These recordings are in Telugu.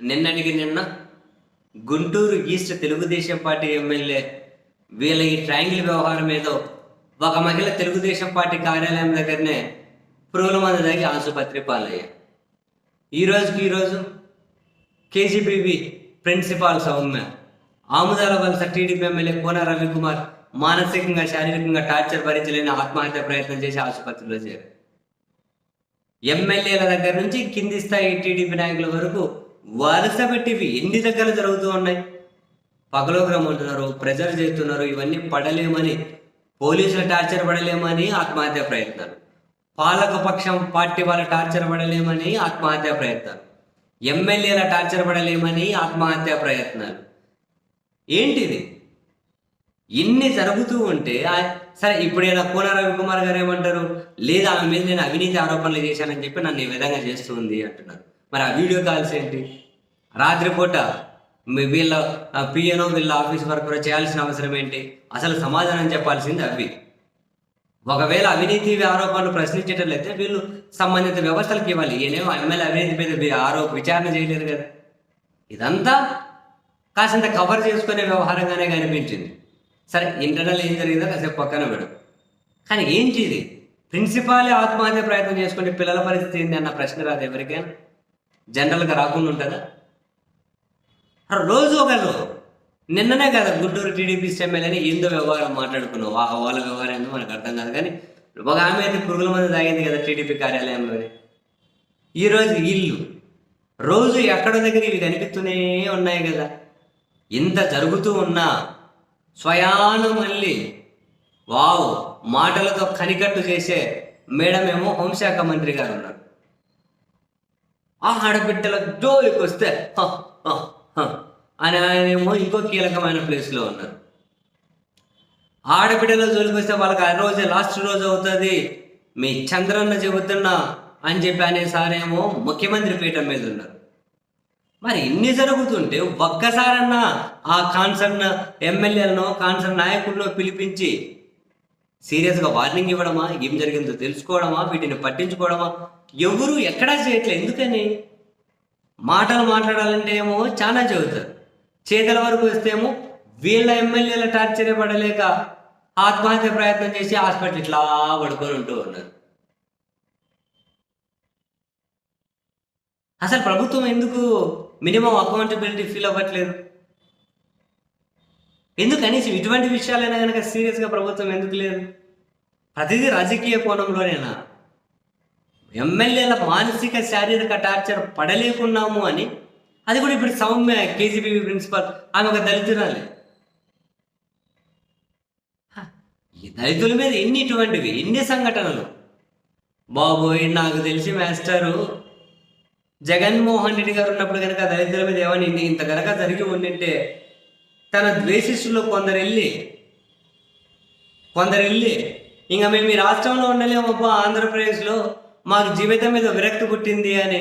నిన్నటికి నిన్న Guntur east Telugu Desam party MLA వీళ్ళ ఈ ట్రయాంగిల్ వ్యవహారం ఏదో ఒక మహిళ తెలుగుదేశం పార్టీ కార్యాలయం దగ్గరనే పురుగుల మంది తగ్గి ఆసుపత్రి పాలయ్యాయి ఈ ఈరోజు కేజీబీవి ప్రిన్సిపాల్ సౌమ్య ఆముదాల వలస టీడీపీ ఎమ్మెల్యే కోన రవికుమార్ మానసికంగా శారీరకంగా టార్చర్ భరించలేని ఆత్మహత్య ప్రయత్నం చేసి ఆసుపత్రిలో చేరారు. ఎమ్మెల్యేల దగ్గర నుంచి కింది స్థాయి టీడీపీ నాయకుల వరకు వరుస పెట్టి ఇవి ఎన్ని దగ్గర జరుగుతూ ఉన్నాయి? పగలోగ్రమంటున్నారు ప్రెజర్ చేస్తున్నారు ఇవన్నీ పడలేమని పోలీసుల టార్చర్ పడలేమని ఆత్మహత్య ప్రయత్నాలు. పాలక పక్షం పార్టీ వాళ్ళ టార్చర్ పడలేమని ఆత్మహత్య ప్రయత్నాలు. ఎమ్మెల్యేల టార్చర్ పడలేమని ఆత్మహత్య ప్రయత్నాలు. ఏంటిది? ఇన్ని జరుగుతూ ఉంటే సరే ఇప్పుడు ఈయన కోన రవికుమార్ గారు ఏమంటారు? లేదా ఆమె మీద నేను అవినీతి ఆరోపణలు చేశానని చెప్పి నన్ను ఈ విధంగా చేస్తుంది అంటున్నారు. మరి ఆ వీడియో కాల్స్ ఏంటి? రాత్రిపూట వీళ్ళ పిఎనో వీళ్ళ ఆఫీస్ వర్కర్ చేయాల్సిన అవసరం ఏంటి? అసలు సమాధానం చెప్పాల్సింది అవి. ఒకవేళ అవినీతి ఆరోపణలు ప్రశ్నించేటట్లయితే వీళ్ళు సంబంధిత వ్యవస్థలకు ఇవ్వాలి. ఈయనేమో ఎమ్మెల్యే అవినీతి మీద ఆరోప విచారణ చేయలేరు కదా. ఇదంతా కాసింత కవర్ చేసుకునే వ్యవహారంగానే కనిపించింది. సరే ఇంటర్నల్ ఏం జరిగిందో కాసేపు పక్కన పెడు కానీ ఏంటి ఇది? ప్రిన్సిపాలే ఆత్మహత్య ప్రయత్నం చేసుకునే పిల్లల పరిస్థితి ఏంది అన్న ప్రశ్న రాదు ఎవరికైనా? జనరల్గా రాకుండా ఉంటుందా? రోజు ఒకరు నిన్ననే కదా గుంటూరు టీడీపీ ఎమ్మెల్యేని ఏందో వ్యవహారం మాట్లాడుకున్నావు. వాళ్ళ వ్యవహారం ఏందో మనకు అర్థం కాదు. కానీ ఒక ఆమె అయితే పురుగుల మంది తాగింది కదా టీడీపీ కార్యాలయంలోనే. ఈరోజు ఇల్లు. రోజు ఎక్కడ దగ్గర ఇవి కనిపిస్తూనే ఉన్నాయి కదా. ఇంత జరుగుతూ ఉన్నా స్వయాన మళ్ళీ వావ్ మాటలతో కనికట్టు చేసే మేడమేమో హోంశాఖ మంత్రి గారు ఉన్నారు. ఆడబిడ్డల జోలికి వస్తే అని ఆయన ఏమో ఇంకో కీలకమైన ప్లేస్లో ఉన్నారు. ఆడబిడ్డల జోలికి వస్తే వాళ్ళకి ఆ రోజే లాస్ట్ రోజు అవుతుంది. మీ చంద్రన్న చెబుతున్నా అని చెప్పి అనే సారేమో ముఖ్యమంత్రి పీఠం మీద ఉన్నారు. మరి ఇన్ని జరుగుతుంటే ఒక్కసారన్నా ఆ కాన్సర్న్ ఎమ్మెల్యేలను కాన్సర్న్ నాయకులను పిలిపించి సీరియస్గా వార్నింగ్ ఇవ్వడమా? ఏం జరిగిందో తెలుసుకోవడమా? వీటిని పట్టించుకోవడమా? ఎవరు ఎక్కడా చేయట్లేదు ఎందుకని? మాటలు మాట్లాడాలంటే ఏమో చాలా చెబుతారు. చేతల వరకు వస్తే ఏమో వీళ్ళ ఎమ్మెల్యేల టార్చర్ పడలేక ఆత్మహత్య ప్రయత్నం చేసి హాస్పిటల్ ఇట్లా పడుకొని ఉంటూ ఉన్నారు. అసలు ప్రభుత్వం ఎందుకు మినిమం అకౌంటబిలిటీ ఫీల్ అవ్వట్లేదు? ఎందుకు కనీసం ఇటువంటి విషయాలైనా కనుక సీరియస్గా ప్రభుత్వం ఎందుకు లేదు? ప్రతిదీ రాజకీయ కోణంలోనేనా? ఎమ్మెల్యేల మానసిక శారీరక టార్చర్ పడలేకున్నాము అని అది కూడా ఇప్పుడు సౌమ్య కేజీబీవీ ప్రిన్సిపల్ ఆమె ఒక దళితురాలే. ఈ దళితుల మీద ఎన్ని ఇటువంటివి ఎన్ని సంఘటనలు? బాబోయ్ నాకు తెలిసి మాస్టరు జగన్మోహన్ రెడ్డి గారు ఉన్నప్పుడు కనుక దళితుల మీద ఏమని ఇంత కనుక జరిగి ఉండింటే తన ద్వేషిస్తుల్లో కొందరు వెళ్ళి కొందరు వెళ్ళి ఇంకా మేము ఈ రాష్ట్రంలో ఉండలేమబ్బా ఆంధ్రప్రదేశ్లో మాకు జీవితం మీద విరక్తి పుట్టింది అని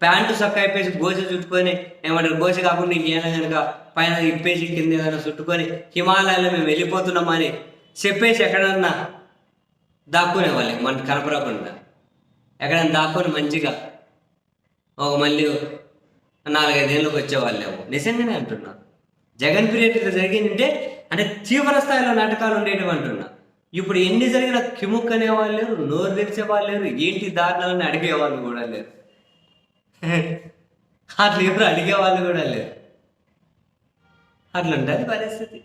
ప్యాంటు సక్క అయిపోయి గోచ చుట్టుకొని ఏమంటారు గోస కాకుండా ఇంకేమైనా కనుక పైన ఇప్పేసి కింద ఏదైనా చుట్టుకొని హిమాలయాల్లో మేము వెళ్ళిపోతున్నామని చెప్పేసి ఎక్కడన్నా దాక్కునే వాళ్ళే మనకు కనపడకుండా. ఎక్కడైనా దాక్కుని మంచిగా ఒక మళ్ళీ నాలుగైదేళ్ళకి వచ్చేవాళ్ళేమో. నిజంగానే అంటున్నాను జగన్ పీరియడ్ జరిగిందంటే అంటే తీవ్ర స్థాయిలో నాటకాలు ఉండేటివి అంటున్నా. ఇప్పుడు ఎన్ని జరిగినా కిముక్ అనేవాళ్ళు లేరు నోరు తెరిచే వాళ్ళు లేరు ఏంటి దారుణాలని అడిగేవాళ్ళు కూడా లేరు. అట్లా ఎవరు అడిగేవాళ్ళు కూడా లేరు. అట్లా ఉండాలి పరిస్థితి.